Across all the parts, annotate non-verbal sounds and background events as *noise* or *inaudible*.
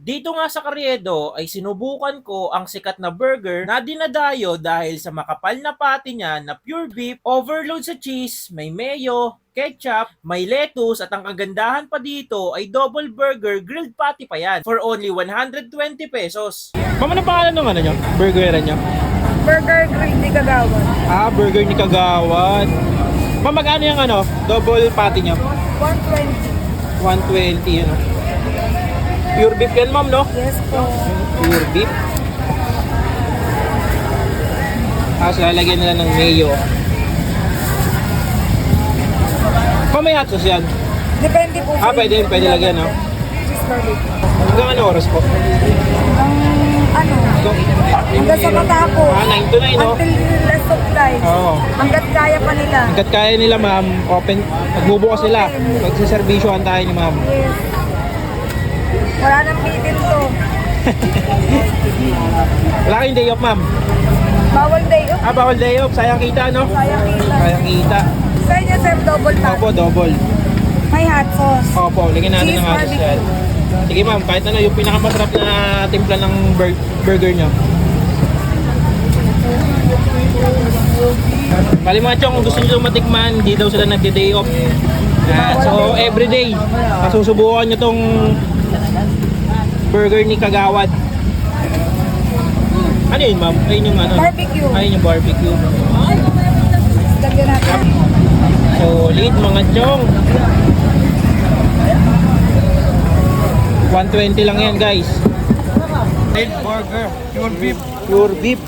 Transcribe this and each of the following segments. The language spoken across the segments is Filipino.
Dito nga sa Carriedo ay sinubukan ko ang sikat na burger na dinadayo dahil sa makapal na patty niya na pure beef, overload sa cheese, may mayo, ketchup, may lettuce at ang kagandahan pa dito ay double burger grilled patty pa yan for only 120 pesos. Mama, ano pangalan ng ano nyo? Burgeran nyo? Burger Grill ni Kagawan. Ah, burger ni Kagawad. Ma'am, magkano yung ano? Double patty nyo? 120. 120 ano? Pure beef yan, ma'am, no? Yes po. Pure beef. Tapos lalagyan nila ng mayo. Hot sauce yan. Depende po. Ah, pwede, pwede lagyan, no? Hanggang ano oras po? Ang ano, hanggang sa matapos. Ah, 9 to 9, no? Until last of life. Oo. Hanggat kaya pa nila. Hanggat kaya nila, ma'am, open, magbubukas sila. Magsiservisyohan tayo ni ma'am. Yes. Wala nang bitin to. *laughs* Wala kayong day off, ma'am. Bawal day off. Ah, bawal day off. Sayang kita, no? Sayang kita. Sayang kita. Sa inyo, sir, double tap. Opo, double. May hot sauce. Opo, lagyan natin Cheese ng barbecue. yan. Sige ma'am, kahit ano, yung pinakamasarap na timpla ng bur- burger nyo. Bali mga chong, kung gusto nyo matikman, hindi daw sila nagde-day off. Ah, so, everyday, masusubukan nyo tong burger ni Kagawad. Ano yun ma'am? Ayun yung ano? Barbecue. Ayun yung barbecue. Lagyan natin. Solid mga chong. 120 lang yan guys. Grilled burger, pure beef. Pure beef.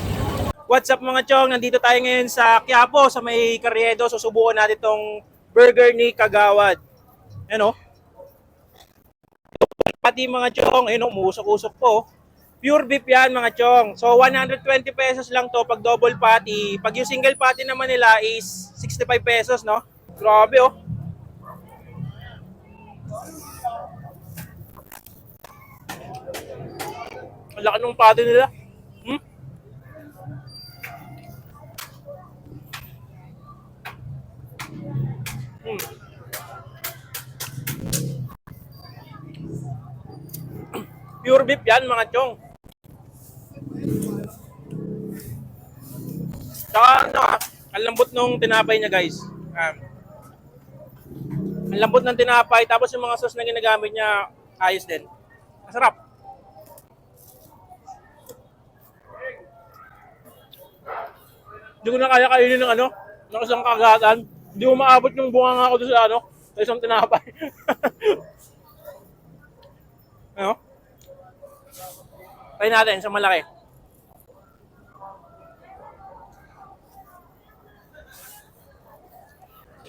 What's up mga chong? Nandito tayo ngayon sa Quiapo, sa may Carriedo. Susubukan natin tong burger ni Kagawad. Ano? Pati mga chong, ayun, umusok-usok po. Pure beef yan mga chong. So 120 pesos lang to pag double patty. Pag yung single patty naman nila is 65 pesos, no? Grabe oh. Ang laki ng patty nila. Hmm? Hmm. Pure beef yan mga chong. Tsaka ano, ang lambot nung tinapay niya guys. Um, ang lambot ng tinapay, tapos yung mga sauce na ginagamit niya, ayos din. Masarap. Hindi ko na kaya kainin ng ano, ng isang kagatan. Hindi ko maabot yung bunga nga ako doon sa ano, sa isang tinapay. *laughs* ano? Try natin sa malaki.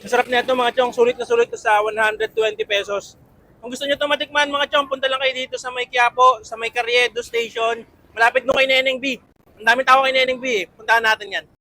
Masarap na ito mga chong, sulit na sulit sa 120 pesos. Kung gusto nyo ito matikman mga chong, punta lang kayo dito sa may Quiapo, sa may Carriedo Station, malapit nung kay Neneng B. Ang daming tao kay Neneng B, puntahan natin yan.